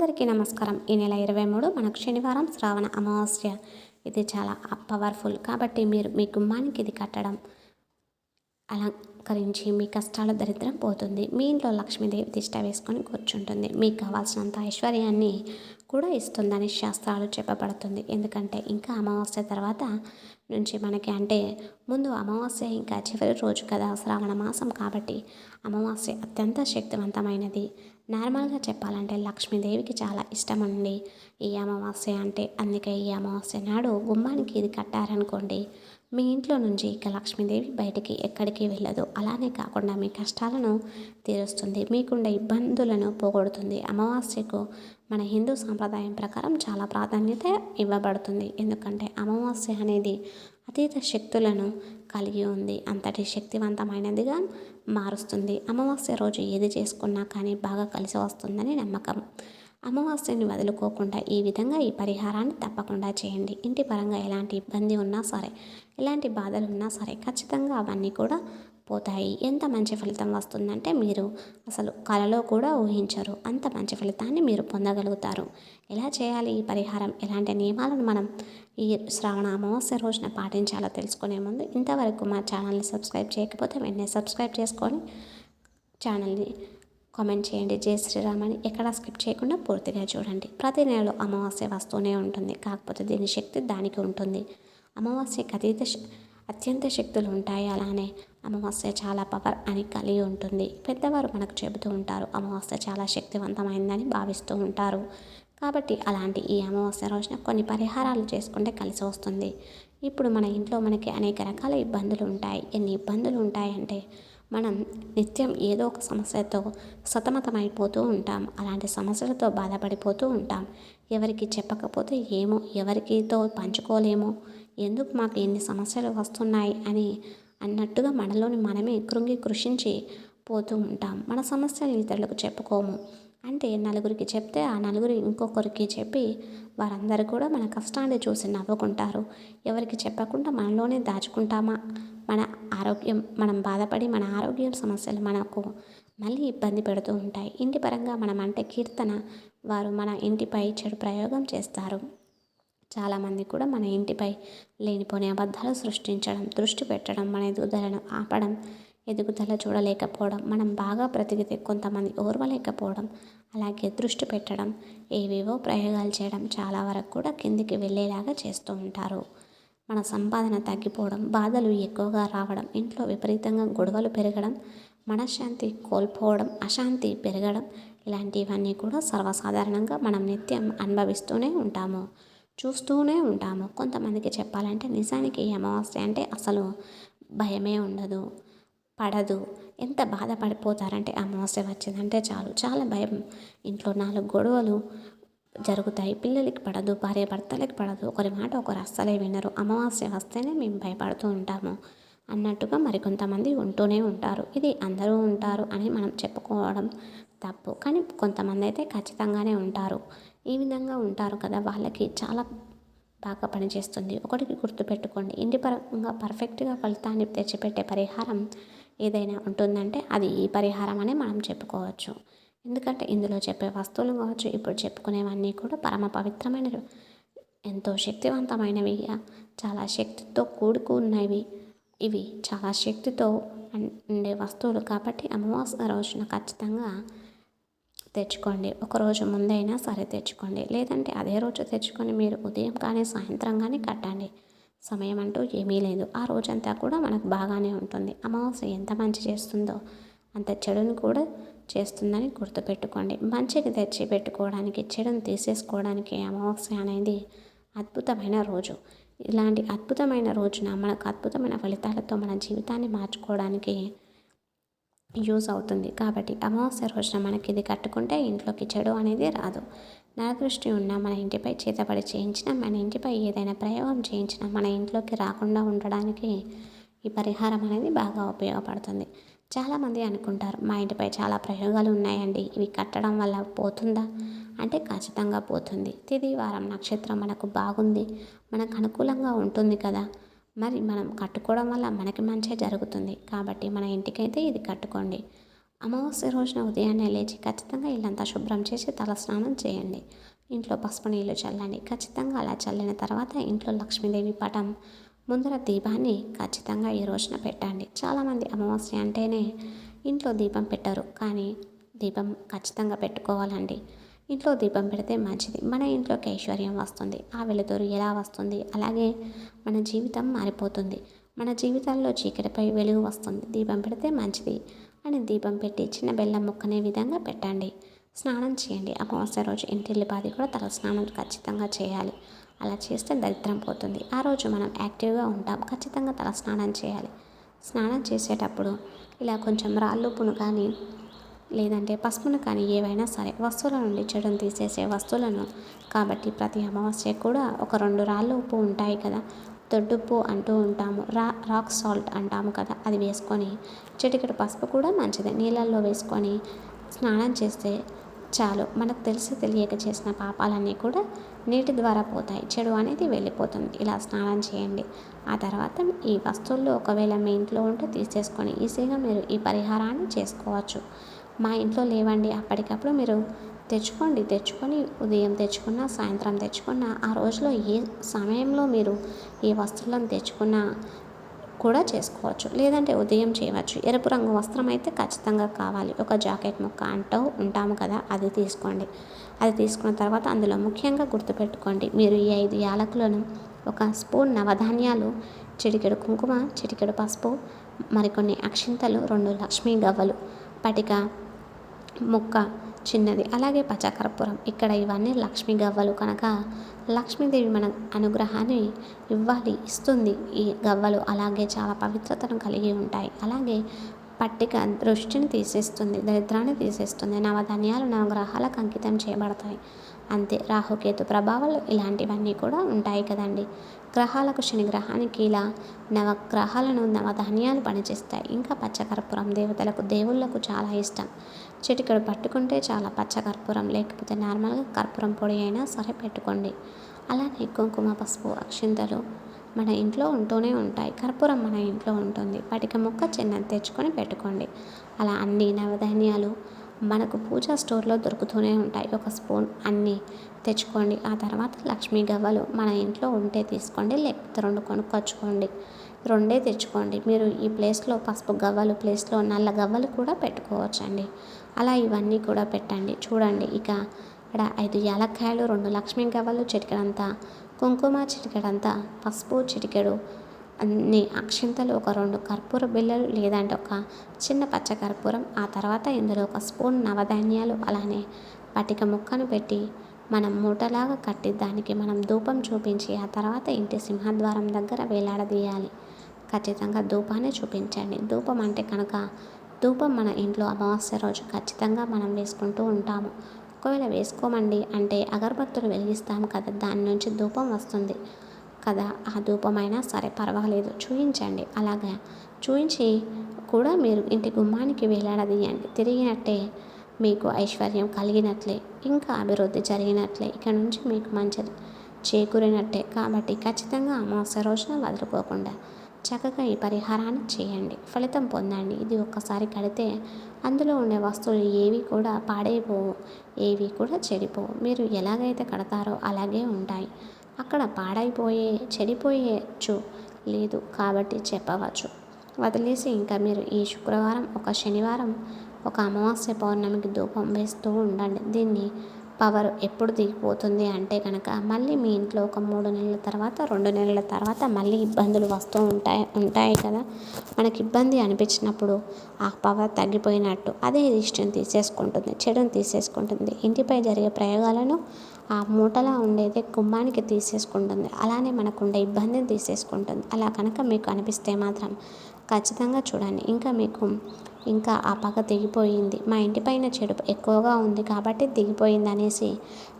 అందరికీ నమస్కారం. ఈ నెల ఇరవై మూడు మనకు శనివారం శ్రావణ అమావాస్య. ఇది చాలా పవర్ఫుల్ కాబట్టి మీరు మీ గుమ్మానికి ఇది కట్టడం అలంకరించి మీ కష్టాల దరిద్రం పోతుంది. మీ ఇంట్లో లక్ష్మీదేవి తిష్ట వేసుకొని కూర్చుంటుంది. మీకు కావాల్సినంత ఐశ్వర్యాన్ని కూడా ఇస్తుందని శాస్త్రాలు చెప్పబడుతుంది. ఎందుకంటే ఇంకా అమావాస్య తర్వాత నుంచి మనకి అంటే ముందు అమావాస్య ఇంకా చివరి రోజు కదా శ్రావణ మాసం కాబట్టి అమావాస్య అత్యంత శక్తివంతమైనది. నార్మల్గా చెప్పాలంటే లక్ష్మీదేవికి చాలా ఇష్టం అండి ఈ అమావాస్య అంటే అందుకే ఈ అమావాస్య నాడు గుమ్మానికి ఇది కట్టారనుకోండి మీ ఇంట్లో నుంచి ఇక లక్ష్మీదేవి బయటికి ఎక్కడికి వెళ్ళదు. అలానే కాకుండా మీ కష్టాలను తీరుస్తుంది. మీకుండే ఇబ్బందులను పోగొడుతుంది. అమావాస్యకు మన హిందూ సాంప్రదాయం ప్రకారం చాలా ప్రాధాన్యత ఇవ్వబడుతుంది. ఎందుకంటే అమావాస్య అనేది అతీత శక్తులను కలిగి ఉంది. అంతటి శక్తివంతమైనదిగా మారుస్తుంది. అమావాస్య రోజు ఏది చేసుకున్నా కానీ బాగా కలిసి వస్తుందని నమ్మకం. అమావాస్యని వదులుకోకుండా ఈ విధంగా ఈ పరిహారాన్ని తప్పకుండా చేయండి. ఇంటి పరంగా ఎలాంటి ఇబ్బంది ఉన్నా సరే ఎలాంటి బాధలు ఉన్నా సరే ఖచ్చితంగా అవన్నీ కూడా పోతాయి. ఎంత మంచి ఫలితం వస్తుందంటే మీరు అసలు కలలో కూడా ఊహించరు. అంత మంచి ఫలితాన్ని మీరు పొందగలుగుతారు. ఎలా చేయాలి ఈ పరిహారం? ఎలాంటి నియమాలను మనం ఈ శ్రావణ అమావాస్య రోజున పాటించాలో తెలుసుకునే ముందు ఇంతవరకు మా ఛానల్ని సబ్స్క్రైబ్ చేయకపోతే వెంటనే సబ్స్క్రైబ్ చేసుకొని ఛానల్ని కామెంట్ చేయండి. జై శ్రీరామని ఎక్కడ ఎక్కడా స్కిప్ చేయకుండా పూర్తిగా చూడండి. ప్రతి నెలలో అమావాస్య వస్తూనే ఉంటుంది. కాకపోతే దీని శక్తి దానికి ఉంటుంది. అమావాస్యకి అతీత అత్యంత శక్తులు ఉంటాయి. అలానే అమావాస్య చాలా పవర్ అని కలిగి ఉంటుంది. పెద్దవారు మనకు చెబుతూ ఉంటారు అమావాస్య చాలా శక్తివంతమైందని భావిస్తూ ఉంటారు. కాబట్టి అలాంటి ఈ అమావాస్య రోజున కొన్ని పరిహారాలు చేసుకుంటే కలిసి వస్తుంది. ఇప్పుడు మన ఇంట్లో మనకి అనేక రకాల ఇబ్బందులు ఉంటాయి. ఎన్ని ఇబ్బందులు ఉంటాయంటే మనం నిత్యం ఏదో ఒక సమస్యతో సతమతమైపోతూ ఉంటాం. అలాంటి సమస్యలతో బాధపడిపోతూ ఉంటాం. ఎవరికి చెప్పకపోతే ఏమో ఎవరికితో పంచుకోలేమో ఎందుకు మాకు ఎన్ని సమస్యలు వస్తున్నాయి అని అన్నట్టుగా మనలోని మనమే కృంగి కృషించి పోతూ ఉంటాం. మన సమస్యలు ఇతరులకు చెప్పుకోము. అంటే నలుగురికి చెప్తే ఆ నలుగురు ఇంకొకరికి చెప్పి వారందరూ కూడా మన కష్టాన్ని చూసి నవ్వుకుంటారు. ఎవరికి చెప్పకుండా మనలోనే దాచుకుంటామా? మన ఆరోగ్యం మనం బాధపడి మన ఆరోగ్యం సమస్యలు మనకు మళ్ళీ ఇబ్బంది పెడుతూ ఉంటాయి. ఇంటి పరంగా మనం అంటే కీర్తన వారు మన ఇంటిపై చెడు ప్రయోగం చేస్తారు. చాలామంది కూడా మన ఇంటిపై లేనిపోని అబద్ధాలు సృష్టించడం దృష్టి పెట్టడం మన ఎదుగుదలను ఆపడం ఎదుగుదల చూడలేకపోవడం మనం బాగా బ్రతికితే కొంతమంది ఓర్వలేకపోవడం అలాగే దృష్టి పెట్టడం ఏవేవో ప్రయోగాలు చేయడం చాలా వరకు కూడా కిందికి వెళ్ళేలాగా చేస్తూ ఉంటారు. మన సంపాదన తగ్గిపోవడం బాధలు ఎక్కువగా రావడం ఇంట్లో విపరీతంగా గొడవలు పెరగడం మనశ్శాంతి కోల్పోవడం అశాంతి పెరగడం ఇలాంటివన్నీ కూడా సర్వసాధారణంగా మనం నిత్యం అనుభవిస్తూనే ఉంటాము చూస్తూనే ఉంటాము. కొంతమందికి చెప్పాలంటే నిజానికి ఈ అమావాస్య అంటే అసలు భయమే ఉండదు. పడదు. ఎంత బాధపడిపోతారంటే అమావాస్య వచ్చిందంటే చాలు. చాలా భయం. ఇంట్లో నాలుగు గొడవలు జరుగుతాయి. పిల్లలకి పడదు భార్య భర్తలకి పడదు. ఒకరి మాట ఒకరు అస్సలే వినరు. అమావాస్య వస్తేనే మేము భయపడుతూ ఉంటాము అన్నట్టుగా మరికొంతమంది ఉంటూనే ఉంటారు. ఇది అందరూ ఉంటారు అని మనం చెప్పుకోవడం తప్పు. కానీ కొంతమంది అయితే ఖచ్చితంగానే ఉంటారు. ఈ విధంగా ఉంటారు కదా. వాళ్ళకి చాలా బాగా పనిచేస్తుంది ఒకటికి గుర్తుపెట్టుకోండి. ఇంటి పరంగా పర్ఫెక్ట్గా ఫలితాన్ని తెచ్చిపెట్టే పరిహారం ఏదైనా ఉంటుందంటే అది ఈ పరిహారం అని మనం చెప్పుకోవచ్చు. ఎందుకంటే ఇందులో చెప్పే వస్తువులు కావచ్చు ఇప్పుడు చెప్పుకునేవన్నీ కూడా పరమ పవిత్రమైనవి. ఎంతో శక్తివంతమైనవి చాలా శక్తితో కూడుకున్నవి. ఇవి చాలా శక్తితో ఉండే వస్తువులు కాబట్టి అమావాస్య రోజున ఖచ్చితంగా తెచ్చుకోండి. ఒకరోజు ముందైనా సరే తెచ్చుకోండి. లేదంటే అదే రోజు తెచ్చుకొని మీరు ఉదయం కానీ సాయంత్రం కానీ కట్టండి. సమయం అంటూ ఏమీ లేదు. ఆ రోజంతా కూడా మనకు బాగానే ఉంటుంది. అమావాస్య ఎంత మంచి చేస్తుందో అంత చెడుని కూడా చేస్తుందని గుర్తుపెట్టుకోండి. మంచికి తెచ్చి పెట్టుకోవడానికి చెడుని తీసేసుకోవడానికి అమావాస్య అనేది అద్భుతమైన రోజు. ఇలాంటి అద్భుతమైన రోజున మనకు అద్భుతమైన ఫలితాలతో మన జీవితాన్ని మార్చుకోవడానికి యూజ్ అవుతుంది. కాబట్టి అమావాస్య రోజున మనకి ఇది కట్టుకుంటే ఇంట్లోకి చెడు అనేది రాదు. నరదృష్టి ఉన్న మన ఇంటిపై చేతపడి చేయించిన మన ఇంటిపై ఏదైనా ప్రయోగం చేయించిన మన ఇంట్లోకి రాకుండా ఉండడానికి ఈ పరిహారం అనేది బాగా ఉపయోగపడుతుంది. చాలామంది అనుకుంటారు మా ఇంటిపై చాలా ప్రయోగాలు ఉన్నాయండి ఇవి కట్టడం వల్ల పోతుందా? అంటే ఖచ్చితంగా పోతుంది. తిది వారం నక్షత్రం మనకు బాగుంది మనకు అనుకూలంగా ఉంటుంది కదా. మరి మనం కట్టుకోవడం వల్ల మనకి మంచి జరుగుతుంది. కాబట్టి మన ఇంటికైతే ఇది కట్టుకోండి. అమావాస్య రోజున ఉదయాన్నే లేచి ఖచ్చితంగా ఇల్లంతా శుభ్రం చేసి తలస్నానం చేయండి. ఇంట్లో పసుపు నీళ్ళు చల్లండి. ఖచ్చితంగా అలా చల్లిన తర్వాత ఇంట్లో లక్ష్మీదేవి పటం ముందర దీపాన్ని ఖచ్చితంగా ఈ రోజున పెట్టండి. చాలామంది అమావాస్య అంటేనే ఇంట్లో దీపం పెట్టరు కానీ దీపం ఖచ్చితంగా పెట్టుకోవాలండి. ఇంట్లో దీపం పెడితే మంచిది. మన ఇంట్లోకి ఐశ్వర్యం వస్తుంది. ఆ వెలుతురు ఎలా వస్తుంది? అలాగే మన జీవితం మారిపోతుంది. మన జీవితాల్లో చీకటిపై వెలుగు వస్తుంది. దీపం పెడితే మంచిది. అని దీపం పెట్టి చిన్న బెల్లం ముక్కనే విధంగా పెట్టండి. స్నానం చేయండి. అమావాస్య రోజు ఇంటిల్లిపాది కూడా తల స్నానం ఖచ్చితంగా చేయాలి. అలా చేస్తే దరిద్రం పోతుంది. ఆ రోజు మనం యాక్టివ్గా ఉంటాం. ఖచ్చితంగా తల స్నానం చేయాలి. స్నానం చేసేటప్పుడు ఇలా కొంచెం రాళ్ళుప్పును కానీ లేదంటే పసుపును కానీ ఏవైనా సరే వస్తువుల నుండి చెడును తీసేసే వస్తువులను కాబట్టి ప్రతి అమావాస్య కూడా ఒక రెండు రాళ్ళు ఉప్పు ఉంటాయి కదా. దొడ్డుప్పు అంటూ ఉంటాము. రా రాక్ సాల్ట్ అంటాము కదా అది వేసుకొని చిటికెడు పసుపు కూడా మంచిదే. నీళ్ళల్లో వేసుకొని స్నానం చేస్తే చాలు. మనకు తెలిసి తెలియక చేసిన పాపాలన్నీ కూడా నీటి ద్వారా పోతాయి. చెడు అనేది వెళ్ళిపోతుంది. ఇలా స్నానం చేయండి. ఆ తర్వాత ఈ వస్తువుల్లో ఒకవేళ మీ ఇంట్లో ఉంటే తీసేసుకొని ఈజీగా మీరు ఈ పరిహారాన్ని చేసుకోవచ్చు. మా ఇంట్లో లేవండి. అప్పటికప్పుడు మీరు తెచ్చుకోండి తెచ్చుకొని ఉదయం తెచ్చుకున్న సాయంత్రం తెచ్చుకున్న ఆ రోజులో ఏ సమయంలో మీరు ఏ వస్త్రాలను తెచ్చుకున్నా కూడా చేసుకోవచ్చు. లేదంటే ఉదయం చేయవచ్చు. ఎరుపు రంగు వస్త్రం అయితే ఖచ్చితంగా కావాలి. ఒక జాకెట్ ముక్క అంటూ ఉంటాము కదా అది తీసుకోండి. అది తీసుకున్న తర్వాత అందులో ముఖ్యంగా గుర్తుపెట్టుకోండి. మీరు ఈ ఐదు యాలకులను ఒక స్పూన్ నవధాన్యాలు చిటికెడు కుంకుమ చిటికెడు పసుపు మరికొన్ని అక్షింతలు రెండు లక్ష్మీ గవ్వలు పటిక ముక్క చిన్నది. అలాగే పచ్చకర్పూరం ఇక్కడ ఇవన్నీ లక్ష్మీ గవ్వలు కనుక లక్ష్మీదేవి మన అనుగ్రహాన్ని ఇవ్వాలి ఇస్తుంది. ఈ గవ్వలు అలాగే చాలా పవిత్రతను కలిగి ఉంటాయి. అలాగే పట్టిక దృష్టిని తీసేస్తుంది దరిద్రాన్ని తీసేస్తుంది నవధాన్యాలు నవగ్రహాలకు అంకితం చేయబడతాయి. అంతే. రాహుకేతు ప్రభావాలు ఇలాంటివన్నీ కూడా ఉంటాయి కదండి. గ్రహాలకు శని గ్రహానికి ఇలా నవగ్రహాలను నవధాన్యాలు పనిచేస్తాయి. ఇంకా పచ్చకర్పూరం దేవతలకు దేవుళ్ళకు చాలా ఇష్టం. చిటికెడు పట్టుకుంటే చాలా పచ్చకర్పూరం లేకపోతే నార్మల్గా కర్పూరం పొడి అయినా సరే పెట్టుకోండి. అలానే కుంకుమ పసుపు అక్షింతలు మన ఇంట్లో ఉంటూనే ఉంటాయి. కర్పూరం మన ఇంట్లో ఉంటుంది. పటిక ముక్క చిన్నది తెచ్చుకొని పెట్టుకోండి. అలా అన్ని నవధాన్యాలు మనకు పూజా స్టోర్లో దొరుకుతూనే ఉంటాయి. ఒక స్పూన్ అన్నీ తెచ్చుకోండి. ఆ తర్వాత లక్ష్మీ గవ్వలు మన ఇంట్లో ఉంటే తీసుకోండి లేకపోతే రెండు కొనుక్కొచ్చుకోండి. రెండే తెచ్చుకోండి. మీరు ఈ ప్లేస్లో పసుపు గవ్వలు ప్లేస్లో నల్ల గవ్వలు కూడా పెట్టుకోవచ్చండి. అలా ఇవన్నీ కూడా పెట్టండి. చూడండి ఇక ఇక్కడ ఐదు యాలక్కాయలు రెండు లక్ష్మీ గవ్వలు చిటికెడంతా కుంకుమ చిటికెడంతా పసుపు చిటికెడు అన్ని అక్షింతలు ఒక రెండు కర్పూర బిళ్ళలు లేదంటే ఒక చిన్న పచ్చ కర్పూరం ఆ తర్వాత ఇందులో ఒక స్పూన్ నవధాన్యాలు అలానే పటిక ముక్కను పెట్టి మనం మూటలాగా కట్టి దానికి మనం ధూపం చూపించి ఆ తర్వాత ఇంటి సింహద్వారం దగ్గర వేలాడదీయాలి. ఖచ్చితంగా ధూపాన్ని చూపించండి. ధూపం అంటే కనుక ధూపం మన ఇంట్లో అమావాస్య రోజు ఖచ్చితంగా మనం వేసుకుంటూ ఉంటాము. ఒకవేళ వేసుకోమండి అంటే అగరబత్తులు వెలిగిస్తాము కదా దాని నుంచి ధూపం వస్తుంది. కదా? ఆ ధూపమైనా సరే పర్వాలేదు. చూయించండి. అలాగా? చూయించి కూడా మీరు ఇంటి గుమ్మానికి వేలాడదీయండి తిరిగినట్టే మీకు ఐశ్వర్యం కలిగినట్లే ఇంకా అభివృద్ధి జరిగినట్లే. ఇక నుంచి మీకు మంచిది చేకూరినట్టే. కాబట్టి ఖచ్చితంగా అమావాస్య రోజున వదులుకోకుండా చక్కగా ఈ పరిహారాన్ని చేయండి. ఫలితం పొందండి. ఇది ఒక్కసారి కడితే అందులో ఉండే వస్తువులు ఏవి కూడా పాడైపోవు ఏవి కూడా చెడిపోవు. మీరు ఎలాగైతే కడతారో అలాగే ఉంటాయి. అక్కడ పాడైపోయే చెడిపోయేచ్చు. లేదు కాబట్టి చెప్పవచ్చు. వదిలేసి ఇంకా మీరు ఈ శుక్రవారం ఒక శనివారం ఒక అమావాస్య పౌర్ణమికి ధూపం వేస్తూ ఉండండి. దీన్ని పవర్ ఎప్పుడు దిగిపోతుంది అంటే కనుక మళ్ళీ మీ ఇంట్లో ఒక మూడు నెలల తర్వాత రెండు నెలల తర్వాత మళ్ళీ ఇబ్బందులు వస్తూ ఉంటాయి ఉంటాయి కదా. మనకి ఇబ్బంది అనిపించినప్పుడు ఆ పవర్ తగ్గిపోయినట్టు అదే ఇష్టం తీసేసుకుంటుంది చెడుని తీసేసుకుంటుంది. ఇంటిపై జరిగే ప్రయోగాలను ఆ మూటలా ఉండేది గుమ్మానికి తీసేసుకుంటుంది. అలానే మనకు ఉండే ఇబ్బందిని తీసేసుకుంటుంది. అలా కనుక మీకు అనిపిస్తే మాత్రం ఖచ్చితంగా చూడండి. ఇంకా మీకు ఇంకా ఆ పగ దిగిపోయింది మా ఇంటి పైన చెడు ఎక్కువగా ఉంది కాబట్టి దిగిపోయింది అనేసి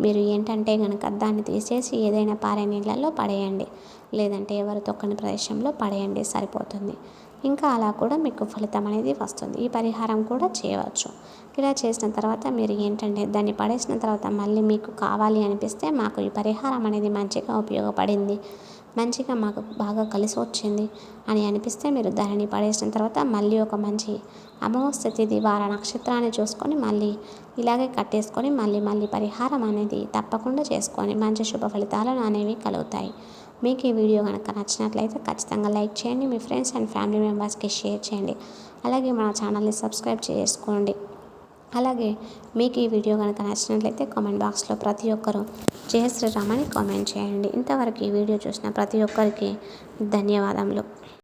మీరు ఏంటంటే కనుక దాన్ని తీసేసి ఏదైనా పారే నీళ్ళల్లో పడేయండి. లేదంటే ఎవరు తొక్కని ప్రదేశంలో పడేయండి. సరిపోతుంది. ఇంకా అలా కూడా మీకు ఫలితం అనేది వస్తుంది. ఈ పరిహారం కూడా చేయవచ్చు. ఇలా చేసిన తర్వాత మీరు ఏంటంటే దాన్ని పడేసిన తర్వాత మళ్ళీ మీకు కావాలి అనిపిస్తే మాకు ఈ పరిహారం అనేది మంచిగా ఉపయోగపడింది. మంచిగా మాకు బాగా కలిసి వచ్చింది అని అనిపిస్తే మీరు దానిని పడేసిన తర్వాత మళ్ళీ ఒక మంచి అమావాస్య తిథి వార నక్షత్రాన్ని చూసుకొని మళ్ళీ ఇలాగే కట్టేసుకొని మళ్ళీ మళ్ళీ పరిహారం అనేది తప్పకుండా చేసుకొని మంచి శుభ ఫలితాలను అనేవి కలుగుతాయి. మీకు ఈ వీడియో కనుక నచ్చినట్లయితే ఖచ్చితంగా లైక్ చేయండి మీ ఫ్రెండ్స్ అండ్ ఫ్యామిలీ మెంబర్స్కి షేర్ చేయండి. అలాగే మన ఛానల్ని సబ్స్క్రైబ్ చేసుకోండి. అలాగే మీకు ఈ వీడియో కనుక నచ్చినట్లయితే కామెంట్ బాక్స్లో ప్రతి ఒక్కరూ జయ శ్రీరామ్ అని కామెంట్ చేయండి. ఇంతవరకు ఈ వీడియో చూసిన ప్రతి ఒక్కరికి ధన్యవాదములు.